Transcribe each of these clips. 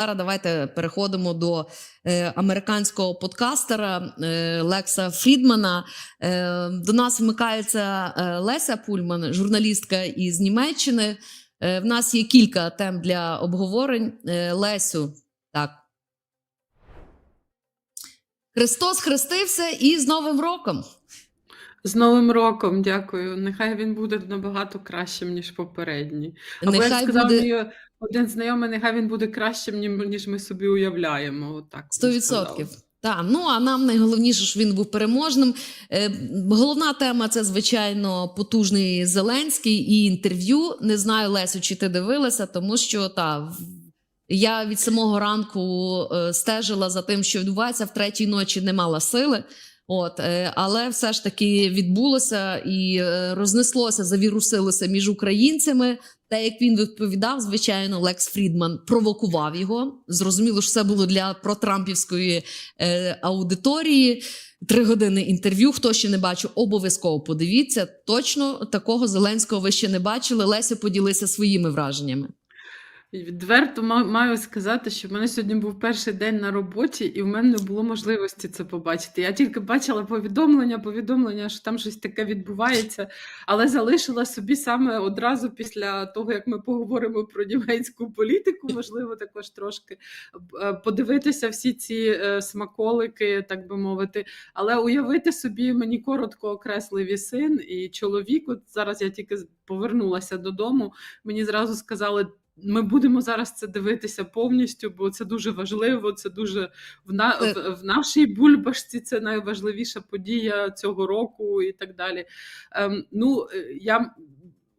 Зараз давайте переходимо до е, американського подкастера е, Лекса Фрідмана. Е, до нас вмикається е, Леся Пульман, журналістка із Німеччини. Е, в нас є кілька тем для обговорень. Е, Лесю, так. Христос хрестився і з Новим роком. З Новим роком, дякую. Нехай він буде набагато кращим, ніж попередній. Або як Нехай сказав буде мій один знайомий, нехай він буде кращим, ніж ми собі уявляємо. Отак він 100%. Так, ну а нам найголовніше, що він був переможним. Е, головна тема це, звичайно, потужний Зеленський і інтерв'ю. Не знаю, Лесю, чи ти дивилася, тому що та я від самого ранку е, стежила за тим, що відбувається в третій ночі, не мала сили. От, е, але все ж таки відбулося і е, рознеслося, завірусилося між українцями. Те, як він відповідав, звичайно, Лекс Фрідман провокував його. Зрозуміло, що це було для протрампівської е, аудиторії. Три години інтерв'ю. Хто ще не бачив, обов'язково подивіться. Точно такого Зеленського ви ще не бачили. Леся поділися своїми враженнями. Відверто маю сказати, що в мене сьогодні був перший день на роботі, і в мене не було можливості це побачити. Я тільки бачила повідомлення, повідомлення, що там щось таке відбувається, але залишила собі саме одразу після того, як ми поговоримо про німецьку політику, можливо, також трошки е, подивитися всі ці е, смаколики, так би мовити. Але уявити собі, мені коротко окреслив і син і чоловік. От зараз я тільки повернулася додому. Мені зразу сказали. Ми будемо зараз це дивитися повністю, бо це дуже важливо. Це дуже в, на, в, в нашій бульбашці. Це найважливіша подія цього року і так далі. Ем, ну е, я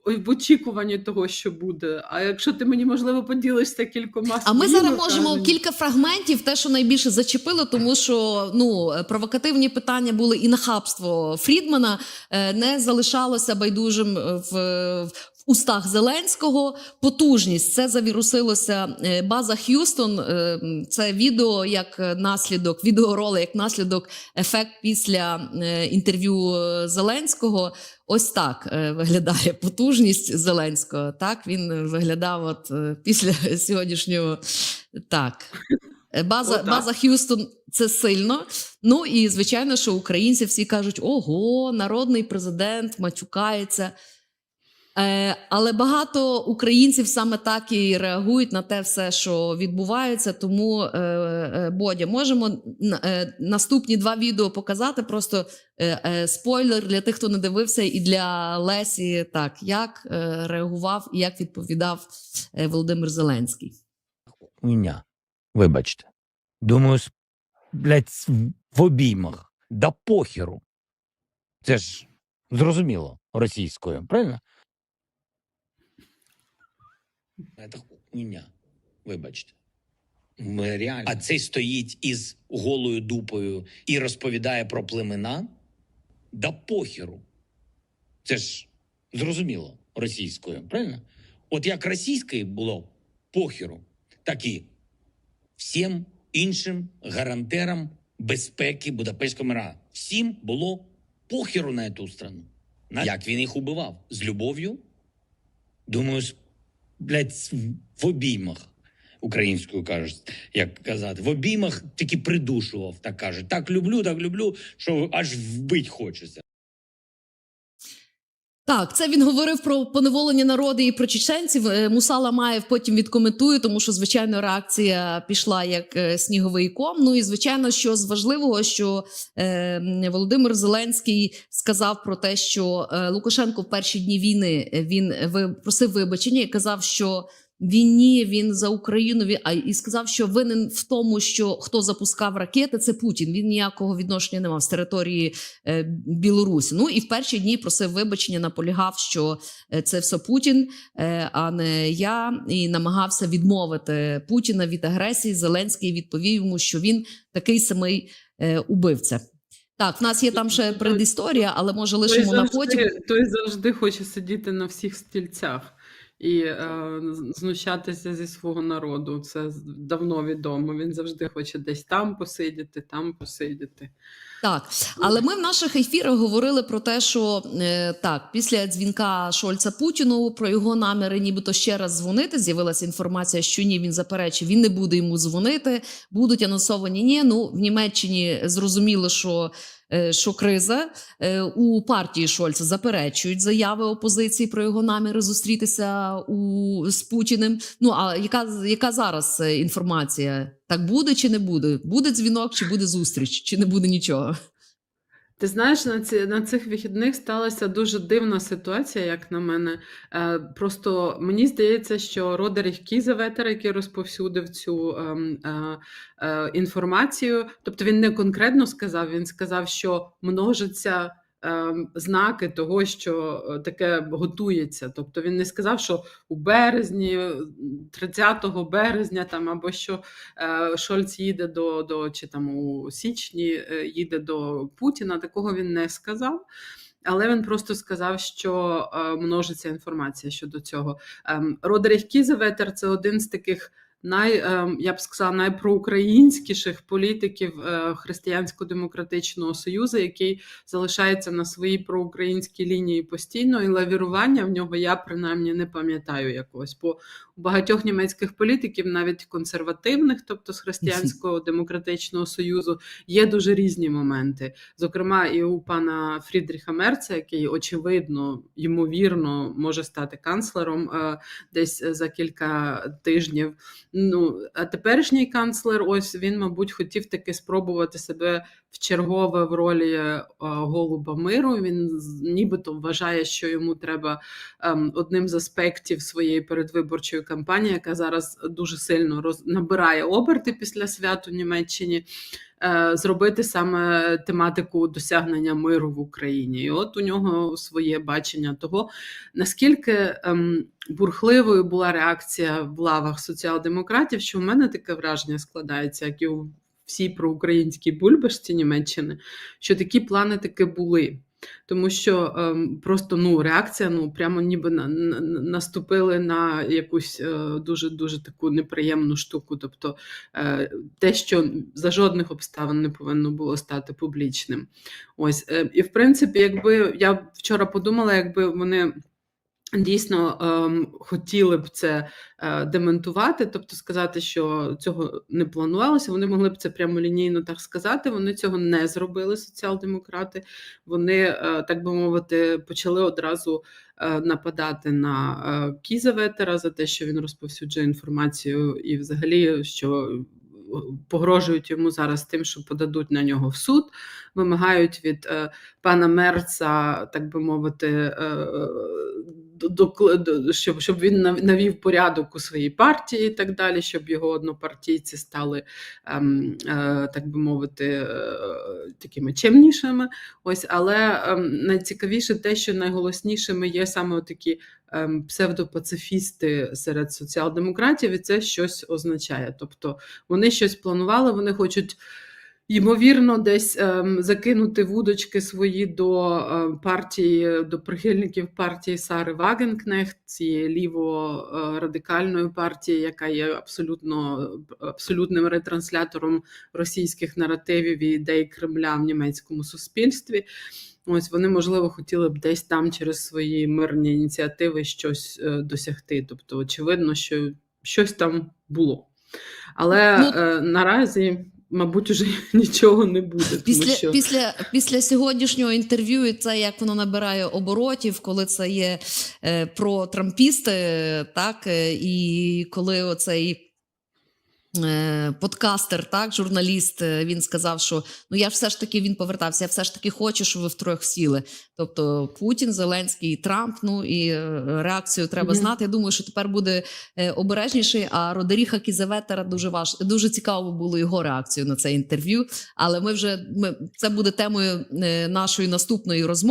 в очікуванні того, що буде. А якщо ти мені можливо поділишся кількома А ми зараз можемо враженнями? кілька фрагментів, те, що найбільше зачепило, тому що ну провокативні питання були і нахабство Фрідмана е, не залишалося байдужим в устах Зеленського. Потужність це завірусилося. Е, База Х'юстон. е, Це відео як наслідок, відеоролик як наслідок ефект після е, інтерв'ю Зеленського. Ось так виглядає потужність Зеленського. Так він виглядав от після сьогоднішнього. Так. База, Отак. база Х'юстон це сильно. Ну і звичайно, що українці всі кажуть: ого, народний президент матюкається. Е, але багато українців саме так і реагують на те все, що відбувається. Тому, е, е, Бодя, можемо наступні два відео показати. Просто спойлер для тих, хто не дивився, і для Лесі, так як реагував і як відповідав Володимир Зеленський. хуйня. Вибачте. Думаю, блядь, в обіймах. Да похеру. Це ж зрозуміло російською, правильно? Це хуйня. Вибачте. Ми реально. А цей стоїть із голою дупою і розповідає про племена. Да похеру. Це ж зрозуміло російською, правильно? От як російською було похеру, так і всім іншим гарантерам безпеки Будапештського мира. Всім було похеру на цю страну. Як він їх убивав? З любов'ю? Думаю, з- блядь, в обіймах. Українською кажуть, як казати, в обіймах тільки придушував, так кажуть. Так люблю, так люблю, що аж вбить хочеться. Так, це він говорив про поневолення народу і про чеченців. Е, Мусала Маєв потім відкоментує, тому що звичайно реакція пішла як е, сніговий ком. Ну і звичайно, що з важливого, що е, Володимир Зеленський сказав про те, що е, Лукашенко в перші дні війни е, він просив вибачення і казав, що. Він ні, він за Україну. Він, а і сказав, що винен в тому, що хто запускав ракети, це Путін. Він ніякого відношення не мав з території е, Білорусі. Ну і в перші дні просив вибачення, наполягав, що е, це все Путін, е, а не я, і намагався відмовити Путіна від агресії. Зеленський відповів йому, що він такий самий е, убивця. Так, в нас є там ще предісторія, але може Той лишимо на завжди, потім. той завжди хоче сидіти на всіх стільцях. І е, знущатися зі свого народу. Це давно відомо. Він завжди хоче десь там посидіти, там посидіти. Так, але ми в наших ефірах говорили про те, що е, так, після дзвінка Шольца Путіну про його наміри, нібито ще раз дзвонити. З'явилася інформація, що ні, він заперечив, він не буде йому дзвонити. Будуть анонсовані ні. Ну в Німеччині зрозуміло, що. е, Що криза Е, у партії Шольца заперечують заяви опозиції про його наміри зустрітися у з Путіним. Ну а яка яка зараз е, інформація? Так буде чи не буде? Буде дзвінок, чи буде зустріч, чи не буде нічого? Ти знаєш, на ці на цих вихідних сталася дуже дивна ситуація, як на мене. Е, просто мені здається, що Родеріх Кізеветер, який розповсюдив цю ем, е, е, інформацію, тобто він не конкретно сказав, він сказав, що множиться. Ем, Знаки того, що е, таке готується. Тобто він не сказав, що у березні, 30 березня, там або що е, Шольц їде до, до чи там у січні е, їде до Путіна. Такого він не сказав. Але він просто сказав, що е, множиться інформація щодо цього. Ем, Родеріх Кізеветер це один з таких най, ем, я б сказала, найпроукраїнськіших політиків е, Християнсько-демократичного союзу, який залишається на своїй проукраїнській лінії постійно, і лавірування в нього я принаймні не пам'ятаю якогось. Бо у багатьох німецьких політиків, навіть консервативних, тобто з Християнсько-демократичного союзу, є дуже різні моменти. Зокрема, і у пана Фрідріха Мерца, який очевидно, ймовірно, може стати канцлером е, десь за кілька тижнів. Ну, а теперішній канцлер, ось він, мабуть, хотів таки спробувати себе в чергове в ролі е, голуба миру. Він нібито вважає, що йому треба ем, одним з аспектів своєї передвиборчої кампанії, яка зараз дуже сильно роз... набирає оберти після свят у Німеччині. Е, Зробити саме тематику досягнення миру в Україні, і от у нього своє бачення того, наскільки ем, бурхливою була реакція в лавах соціал-демократів, що в мене таке враження складається, як і у всій проукраїнській бульбашці Німеччини, що такі плани таки були. Тому що ем, просто ну, реакція, ну прямо ніби на, на, на- наступили на якусь е, дуже дуже таку неприємну штуку. Тобто е, те, що за жодних обставин не повинно було стати публічним. Ось, е, і в принципі, якби я вчора подумала, якби вони. Дійсно ем, хотіли б це е, дементувати, тобто сказати, що цього не планувалося. Вони могли б це прямолінійно так сказати. Вони цього не зробили, соціал-демократи. Вони, е, так би мовити, почали одразу е, нападати на е, Кізаветера за те, що він розповсюджує інформацію, і взагалі, що е, погрожують йому зараз тим, що подадуть на нього в суд, вимагають від пана Мерца, так би мовити, щоб, щоб він навів порядок у своїй партії і так далі, щоб його однопартійці стали, ем, е, так би мовити, е, такими чемнішими. Ось, але ем, найцікавіше те, що найголоснішими є саме такі ем, псевдопацифісти серед соціал-демократів, і це щось означає. Тобто вони щось планували, вони хочуть. Ймовірно, десь ем, закинути вудочки свої до е, партії, до прихильників партії Сари Вагенкнехт, цієї ліво-радикальної партії, яка є абсолютно абсолютним ретранслятором російських наративів і ідей Кремля в німецькому суспільстві. Ось вони, можливо, хотіли б десь там через свої мирні ініціативи щось е, досягти. Тобто, очевидно, що щось там було. Але Ну, е, наразі, мабуть, уже нічого не буде. Тому Після, що... після, після сьогоднішнього інтерв'ю, і це як воно набирає оборотів, коли це є е, про трампісти, так, е, і коли оцей. Е, Подкастер, так, журналіст, е, він сказав, що ну я ж все ж таки він повертався. Я все ж таки хочу, щоб ви втрьох сіли. Тобто Путін, Зеленський, і Трамп. Ну і е, реакцію треба Мгм. знати. Я думаю, що тепер буде обережніший. А Родеріха Кізеветера дуже важ дуже цікаво було його реакцію на це інтерв'ю. Але ми вже ми це буде темою нашої наступної розмови.